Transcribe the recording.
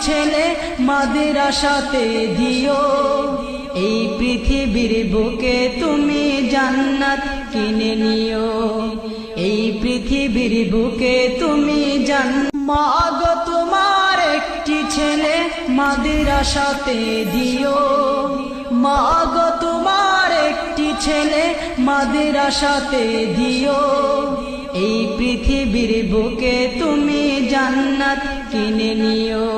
ছেলে মাদের আশাতে দিও। এই পৃথিবীর বুকে তুমি জান্নাত কিনে নিও। এই পৃথিবীর বুকে তুমি জান মাগো তোমার একটি ছেলে মাদের আশাতে দিও। মাগো তোমার একটি ছেলে মাদের আশাতে দিও। এই পৃথিবীর বুকে তুমি জান্নাত কিনে নিও।